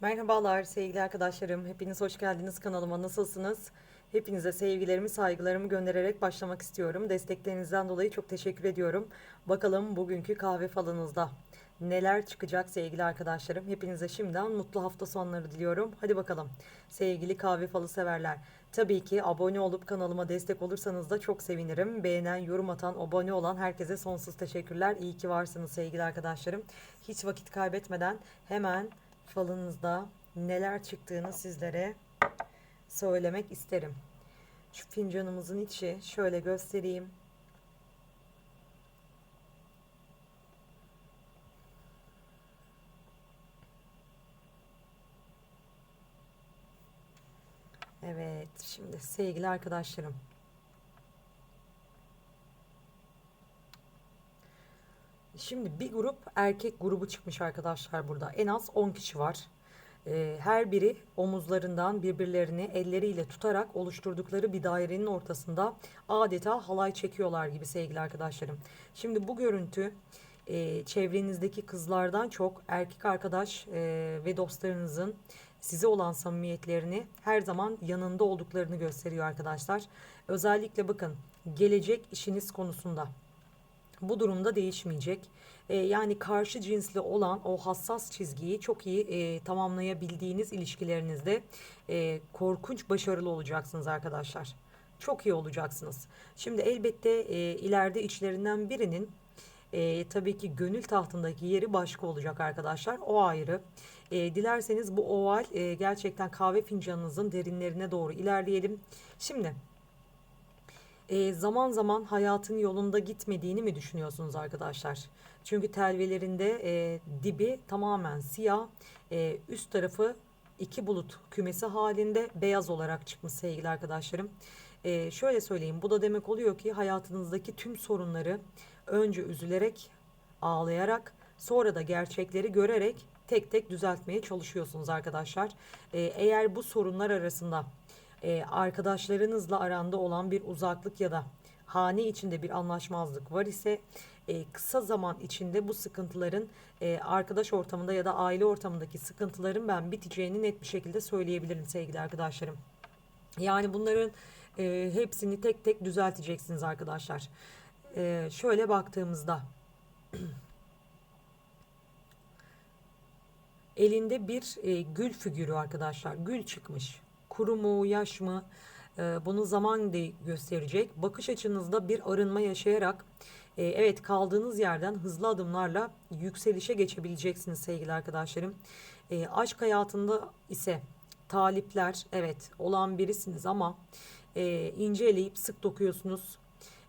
Merhabalar sevgili arkadaşlarım. Hepiniz hoş geldiniz kanalıma. Nasılsınız? Hepinize sevgilerimi, saygılarımı göndererek başlamak istiyorum. Desteklerinizden dolayı çok teşekkür ediyorum. Bakalım bugünkü kahve falınızda neler çıkacak sevgili arkadaşlarım. Hepinize şimdiden mutlu hafta sonları diliyorum. Hadi bakalım sevgili kahve falı severler. Tabii ki abone olup kanalıma destek olursanız da çok sevinirim. Beğenen, yorum atan, abone olan herkese sonsuz teşekkürler. İyi ki varsınız sevgili arkadaşlarım. Hiç vakit kaybetmeden hemen falınızda neler çıktığını sizlere söylemek isterim. Şu fincanımızın içi şöyle göstereyim. Evet, şimdi sevgili arkadaşlarım. Şimdi bir grup erkek grubu çıkmış arkadaşlar burada. En az 10 kişi var. Ee, her biri omuzlarından birbirlerini elleriyle tutarak oluşturdukları bir dairenin ortasında adeta halay çekiyorlar gibi sevgili arkadaşlarım. Şimdi bu görüntü e, çevrenizdeki kızlardan çok erkek arkadaş e, ve dostlarınızın size olan samimiyetlerini her zaman yanında olduklarını gösteriyor arkadaşlar. Özellikle bakın gelecek işiniz konusunda bu durumda değişmeyecek. E, yani karşı cinsli olan o hassas çizgiyi çok iyi e, tamamlayabildiğiniz ilişkilerinizde e, korkunç başarılı olacaksınız arkadaşlar. Çok iyi olacaksınız. Şimdi elbette e, ileride içlerinden birinin e, tabii ki gönül tahtındaki yeri başka olacak arkadaşlar. O ayrı. E, dilerseniz bu oval e, gerçekten kahve fincanınızın derinlerine doğru ilerleyelim. Şimdi e, zaman zaman hayatın yolunda gitmediğini mi düşünüyorsunuz arkadaşlar? Çünkü telvelerinde e, dibi tamamen siyah, e, üst tarafı iki bulut kümesi halinde beyaz olarak çıkmış sevgili arkadaşlarım. E, şöyle söyleyeyim, bu da demek oluyor ki hayatınızdaki tüm sorunları önce üzülerek, ağlayarak, sonra da gerçekleri görerek tek tek düzeltmeye çalışıyorsunuz arkadaşlar. E, eğer bu sorunlar arasında e, arkadaşlarınızla aranda olan bir uzaklık ya da hane içinde bir anlaşmazlık var ise e, kısa zaman içinde bu sıkıntıların e, arkadaş ortamında ya da aile ortamındaki sıkıntıların ben biteceğini net bir şekilde söyleyebilirim sevgili arkadaşlarım. Yani bunların e, hepsini tek tek düzelteceksiniz arkadaşlar. E, şöyle baktığımızda elinde bir e, gül figürü arkadaşlar. Gül çıkmış kuru mu, yaş mı? E, bunu zaman gösterecek. Bakış açınızda bir arınma yaşayarak e, evet kaldığınız yerden hızlı adımlarla yükselişe geçebileceksiniz sevgili arkadaşlarım. E, aşk hayatında ise talipler evet olan birisiniz ama e, ince eleyip sık dokuyorsunuz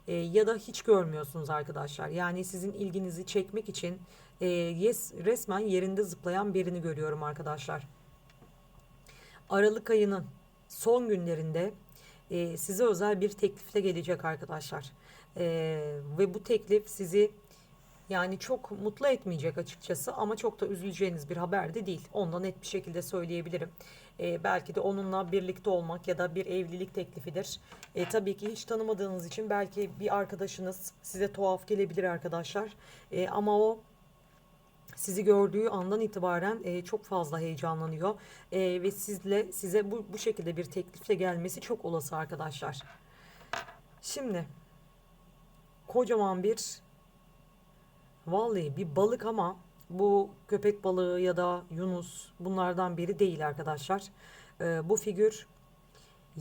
ya da hiç görmüyorsunuz arkadaşlar. Yani sizin ilginizi çekmek için e, yes, resmen yerinde zıplayan birini görüyorum arkadaşlar. Aralık ayının son günlerinde e, size özel bir teklifle gelecek arkadaşlar. E, ve bu teklif sizi yani çok mutlu etmeyecek açıkçası ama çok da üzüleceğiniz bir haber de değil. Ondan net bir şekilde söyleyebilirim. E, belki de onunla birlikte olmak ya da bir evlilik teklifidir. E, tabii ki hiç tanımadığınız için belki bir arkadaşınız size tuhaf gelebilir arkadaşlar. E, ama o sizi gördüğü andan itibaren e, çok fazla heyecanlanıyor e, ve sizle size bu bu şekilde bir teklifle gelmesi çok olası arkadaşlar. Şimdi kocaman bir vallahi bir balık ama bu köpek balığı ya da yunus bunlardan biri değil arkadaşlar. E, bu figür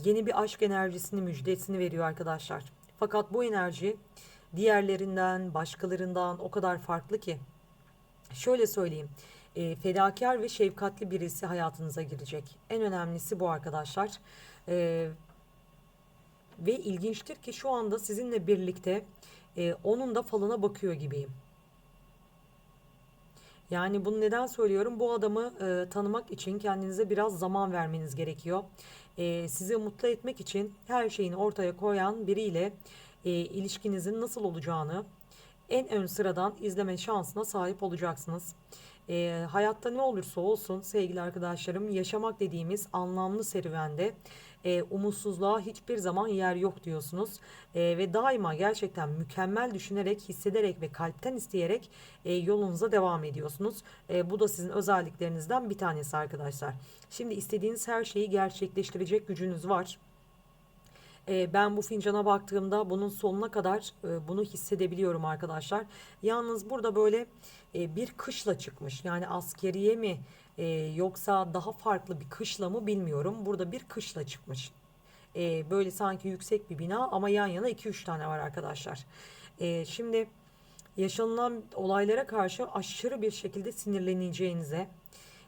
yeni bir aşk enerjisini müjdesini veriyor arkadaşlar. Fakat bu enerji diğerlerinden, başkalarından o kadar farklı ki Şöyle söyleyeyim. E, fedakar ve şefkatli birisi hayatınıza girecek. En önemlisi bu arkadaşlar. E, ve ilginçtir ki şu anda sizinle birlikte e, onun da falına bakıyor gibiyim. Yani bunu neden söylüyorum? Bu adamı e, tanımak için kendinize biraz zaman vermeniz gerekiyor. E, sizi mutlu etmek için her şeyini ortaya koyan biriyle e, ilişkinizin nasıl olacağını, en ön sıradan izleme şansına sahip olacaksınız. E, hayatta ne olursa olsun sevgili arkadaşlarım yaşamak dediğimiz anlamlı serüvende E, umutsuzluğa hiçbir zaman yer yok diyorsunuz. E, ve daima gerçekten mükemmel düşünerek, hissederek ve kalpten isteyerek e, yolunuza devam ediyorsunuz. E, bu da sizin özelliklerinizden bir tanesi arkadaşlar. Şimdi istediğiniz her şeyi gerçekleştirecek gücünüz var. E, ben bu fincana baktığımda bunun sonuna kadar e, bunu hissedebiliyorum arkadaşlar. Yalnız burada böyle e, bir kışla çıkmış. Yani askeriye mi e, yoksa daha farklı bir kışla mı bilmiyorum. Burada bir kışla çıkmış. E, böyle sanki yüksek bir bina ama yan yana 2-3 tane var arkadaşlar. E, şimdi yaşanılan olaylara karşı aşırı bir şekilde sinirleneceğinize,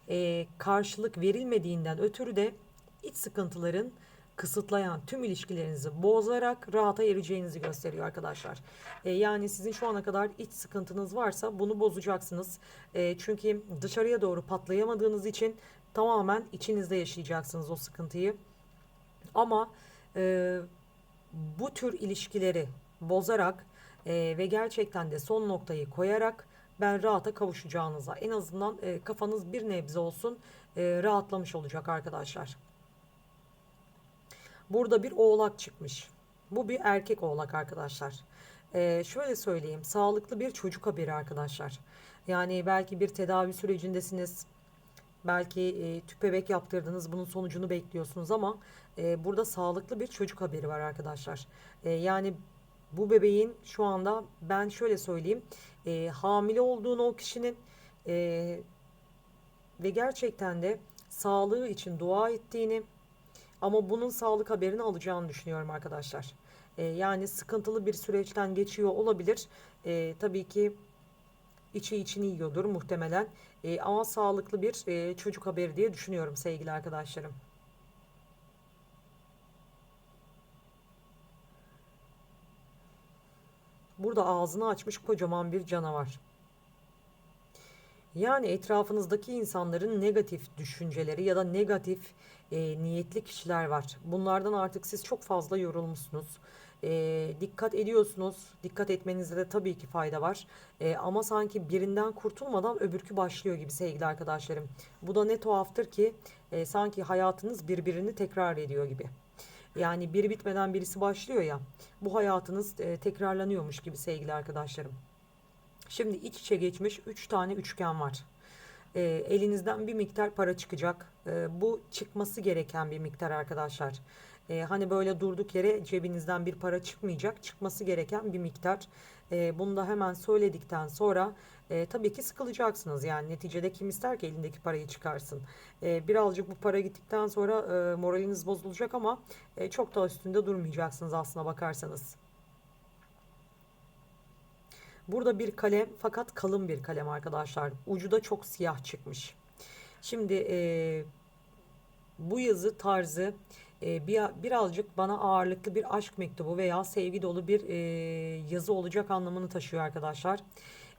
e, karşılık verilmediğinden ötürü de iç sıkıntıların kısıtlayan tüm ilişkilerinizi bozarak rahata ereceğinizi gösteriyor arkadaşlar. E, yani sizin şu ana kadar iç sıkıntınız varsa bunu bozacaksınız. E, çünkü dışarıya doğru patlayamadığınız için tamamen içinizde yaşayacaksınız o sıkıntıyı. Ama e, bu tür ilişkileri bozarak e, ve gerçekten de son noktayı koyarak ben rahata kavuşacağınıza en azından e, kafanız bir nebze olsun e, rahatlamış olacak arkadaşlar. Burada bir oğlak çıkmış. Bu bir erkek oğlak arkadaşlar. Ee, şöyle söyleyeyim. Sağlıklı bir çocuk haberi arkadaşlar. Yani belki bir tedavi sürecindesiniz. Belki e, tüp bebek yaptırdınız. Bunun sonucunu bekliyorsunuz ama e, burada sağlıklı bir çocuk haberi var arkadaşlar. E, yani bu bebeğin şu anda ben şöyle söyleyeyim. E, hamile olduğunu o kişinin e, ve gerçekten de sağlığı için dua ettiğini ama bunun sağlık haberini alacağını düşünüyorum arkadaşlar. E, yani sıkıntılı bir süreçten geçiyor olabilir. E, tabii ki içi içini yiyordur muhtemelen. E, ama sağlıklı bir e, çocuk haberi diye düşünüyorum sevgili arkadaşlarım. Burada ağzını açmış kocaman bir canavar. Yani etrafınızdaki insanların negatif düşünceleri ya da negatif e, niyetli kişiler var. Bunlardan artık siz çok fazla yorulmuşsunuz. E, dikkat ediyorsunuz. Dikkat etmenizde de tabii ki fayda var. E, ama sanki birinden kurtulmadan öbürkü başlıyor gibi sevgili arkadaşlarım. Bu da ne tuhaftır ki e, sanki hayatınız birbirini tekrar ediyor gibi. Yani biri bitmeden birisi başlıyor ya. Bu hayatınız e, tekrarlanıyormuş gibi sevgili arkadaşlarım. Şimdi iç içe geçmiş 3 tane üçgen var. E, elinizden bir miktar para çıkacak. E, bu çıkması gereken bir miktar arkadaşlar. E, hani böyle durduk yere cebinizden bir para çıkmayacak. Çıkması gereken bir miktar. E, bunu da hemen söyledikten sonra e, tabii ki sıkılacaksınız. Yani neticede kim ister ki elindeki parayı çıkarsın. E, birazcık bu para gittikten sonra e, moraliniz bozulacak ama e, çok da üstünde durmayacaksınız aslına bakarsanız. Burada bir kalem fakat kalın bir kalem arkadaşlar. Ucu da çok siyah çıkmış. Şimdi e, bu yazı tarzı e, bir, birazcık bana ağırlıklı bir aşk mektubu veya sevgi dolu bir e, yazı olacak anlamını taşıyor arkadaşlar.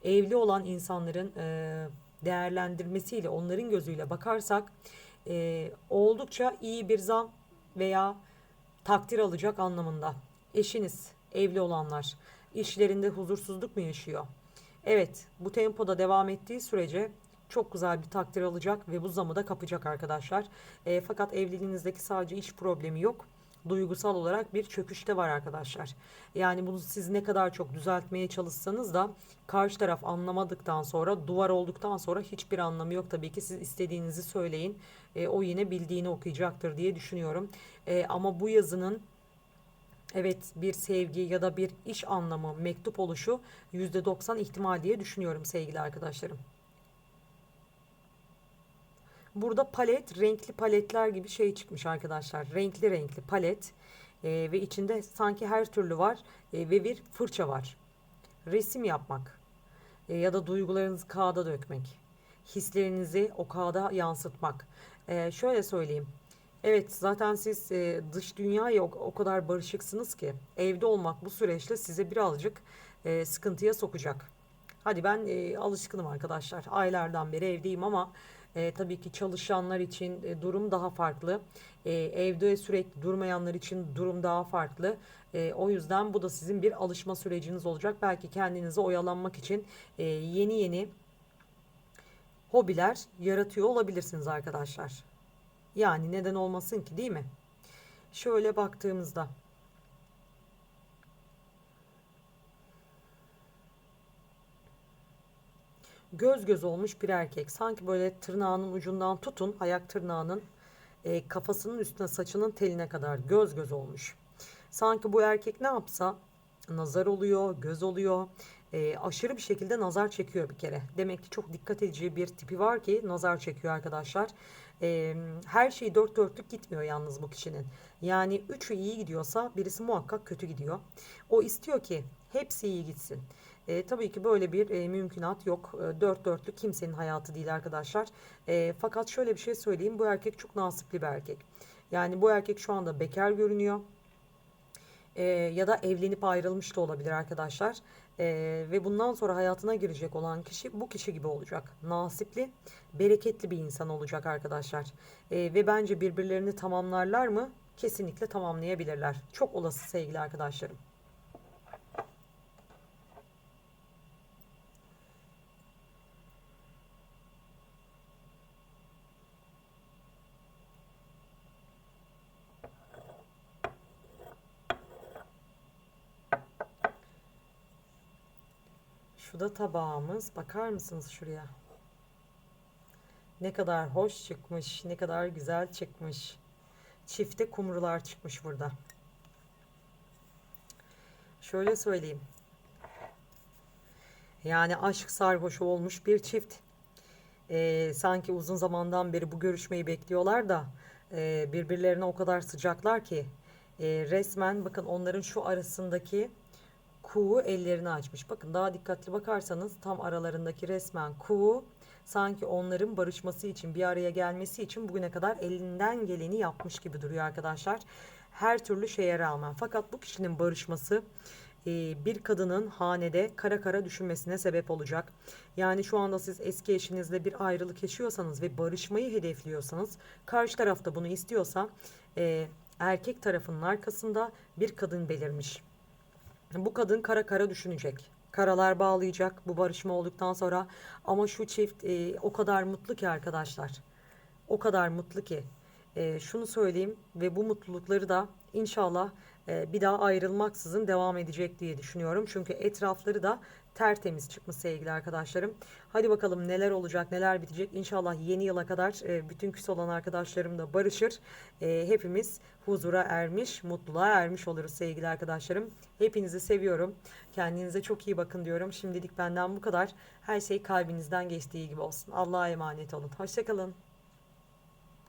Evli olan insanların e, değerlendirmesiyle onların gözüyle bakarsak e, oldukça iyi bir zam veya takdir alacak anlamında. Eşiniz, evli olanlar işlerinde huzursuzluk mu yaşıyor? Evet, bu tempoda devam ettiği sürece çok güzel bir takdir alacak ve bu zamı da kapacak arkadaşlar. E, fakat evliliğinizdeki sadece iş problemi yok. Duygusal olarak bir çöküşte var arkadaşlar. Yani bunu siz ne kadar çok düzeltmeye çalışsanız da karşı taraf anlamadıktan sonra duvar olduktan sonra hiçbir anlamı yok tabii ki siz istediğinizi söyleyin. E, o yine bildiğini okuyacaktır diye düşünüyorum. E, ama bu yazının evet bir sevgi ya da bir iş anlamı mektup oluşu %90 ihtimal diye düşünüyorum sevgili arkadaşlarım. Burada palet, renkli paletler gibi şey çıkmış arkadaşlar. Renkli renkli palet e, ve içinde sanki her türlü var e, ve bir fırça var. Resim yapmak e, ya da duygularınızı kağıda dökmek. Hislerinizi o kağıda yansıtmak. E, şöyle söyleyeyim. Evet zaten siz e, dış dünyaya o, o kadar barışıksınız ki evde olmak bu süreçte size birazcık e, sıkıntıya sokacak. Hadi ben e, alışkınım arkadaşlar. Aylardan beri evdeyim ama e, tabii ki çalışanlar için e, durum daha farklı. E, evde sürekli durmayanlar için durum daha farklı. E, o yüzden bu da sizin bir alışma süreciniz olacak. Belki kendinizi oyalanmak için e, yeni yeni hobiler yaratıyor olabilirsiniz arkadaşlar. Yani neden olmasın ki değil mi? Şöyle baktığımızda göz göz olmuş bir erkek. Sanki böyle tırnağının ucundan tutun, ayak tırnağının e, kafasının üstüne saçının teline kadar göz göz olmuş. Sanki bu erkek ne yapsa nazar oluyor, göz oluyor. E, aşırı bir şekilde nazar çekiyor bir kere. Demek ki çok dikkat edici bir tipi var ki nazar çekiyor arkadaşlar. E, her şey dört dörtlük gitmiyor yalnız bu kişinin. Yani üçü iyi gidiyorsa birisi muhakkak kötü gidiyor. O istiyor ki hepsi iyi gitsin. E, tabii ki böyle bir e, mümkünat yok. E, dört dörtlük kimsenin hayatı değil arkadaşlar. E, fakat şöyle bir şey söyleyeyim. Bu erkek çok nasipli bir erkek. Yani bu erkek şu anda bekar görünüyor. E, ya da evlenip ayrılmış da olabilir arkadaşlar. E, ve bundan sonra hayatına girecek olan kişi bu kişi gibi olacak. Nasipli, bereketli bir insan olacak arkadaşlar. E, ve bence birbirlerini tamamlarlar mı? Kesinlikle tamamlayabilirler. Çok olası sevgili arkadaşlarım. Da tabağımız. Bakar mısınız şuraya? Ne kadar hoş çıkmış, ne kadar güzel çıkmış. Çifte kumrular çıkmış burada. Şöyle söyleyeyim. Yani aşk sarhoşu olmuş bir çift. Ee, sanki uzun zamandan beri bu görüşmeyi bekliyorlar da e, birbirlerine o kadar sıcaklar ki e, resmen bakın onların şu arasındaki kuğu ellerini açmış. Bakın daha dikkatli bakarsanız tam aralarındaki resmen kuğu sanki onların barışması için bir araya gelmesi için bugüne kadar elinden geleni yapmış gibi duruyor arkadaşlar. Her türlü şeye rağmen. Fakat bu kişinin barışması e, bir kadının hanede kara kara düşünmesine sebep olacak. Yani şu anda siz eski eşinizle bir ayrılık yaşıyorsanız ve barışmayı hedefliyorsanız karşı tarafta bunu istiyorsa e, erkek tarafının arkasında bir kadın belirmiş. Bu kadın kara kara düşünecek. Karalar bağlayacak bu barışma olduktan sonra. Ama şu çift e, o kadar mutlu ki arkadaşlar. O kadar mutlu ki. E, şunu söyleyeyim ve bu mutlulukları da inşallah bir daha ayrılmaksızın devam edecek diye düşünüyorum. Çünkü etrafları da tertemiz çıkmış sevgili arkadaşlarım. Hadi bakalım neler olacak, neler bitecek. İnşallah yeni yıla kadar e, bütün küs olan arkadaşlarım da barışır. E, hepimiz huzura ermiş, mutluluğa ermiş oluruz sevgili arkadaşlarım. Hepinizi seviyorum. Kendinize çok iyi bakın diyorum. Şimdilik benden bu kadar. Her şey kalbinizden geçtiği gibi olsun. Allah'a emanet olun. Hoşçakalın.